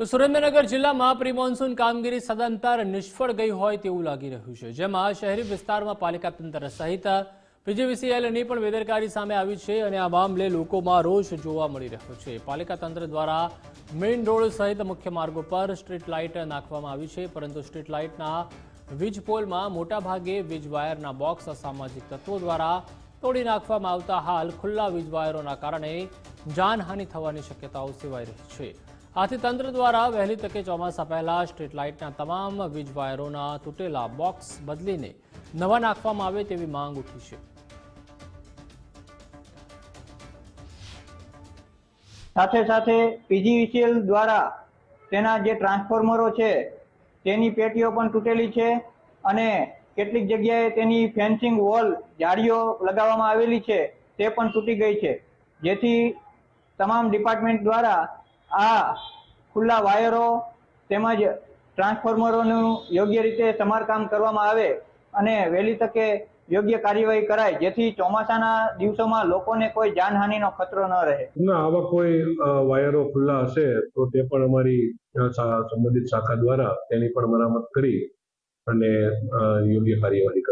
તો સુરેન્દ્રનગર જિલ્લામાં pre monsoon કામગીરી સદંતર નિષ્ફળ ગઈ હોય તેવું લાગી રહ્યું છે. જેમાં શહેરી વિસ્તારમાં પાલિકા તંત્ર સહિત પીજીવીસીએલની પણ બેદરકારી સામે આવી છે અને આ મામલે લોકોમાં રોષ જોવા મળી રહ્યો છે. પાલિકા તંત્ર દ્વારા મેઇન રોડ સહિત મુખ્ય માર્ગો પર સ્ટ્રીટ લાઇટ નાખવામાં આવી છે, પરંતુ સ્ટ્રીટ લાઇટના વીજ પોલમાં મોટાભાગે વીજ વાયરના બોક્સ અસામાજિક તત્વો દ્વારા તોડી નાખવામાં આવતા હાલ ખુલ્લા વીજ વાયરોના કારણે જાનહાનિ થવાની શક્યતાઓ સેવાઈ રહી છે. આથી તંત્ર દ્વારા વહેલી તકે ચોમાસા પહેલા સ્ટ્રીટ લાઇટના તમામ વીજ વાયરોના તૂટેલા બોક્સ બદલીને નવા નાખવામાં આવે તેવી માંગ ઉઠી છે. સાથે સાથે પીજીવીસીએલ દ્વારા તેના જે ટ્રાન્સફોર્મરો છે, તેની પેટીઓ પણ તૂટેલી છે અને કેટલીક જગ્યાએ તેની ફેન્સિંગ વોલ જાળીઓ લગાવવામાં આવેલી છે, તે પણ તૂટી ગઈ છે. જેથી તમામ ડિપાર્ટમેન્ટ દ્વારા આ ખુલ્લા વાયરો તેમજ ટ્રાન્સફોર્મરોનું યોગ્ય રીતે સમારકામ કરવામાં આવે અને વહેલી તકે યોગ્ય કાર્યવાહી કરાય, જેથી ચોમાસાના દિવસોમાં લોકોને કોઈ જાનહાનિનો ખતરો ન રહે. ના, આવા કોઈ વાયરો ખુલ્લા હશે તો તે પણ અમારી સંબંધિત શાખા દ્વારા તેની પણ મરામત કરી અને યોગ્ય કાર્યવાહી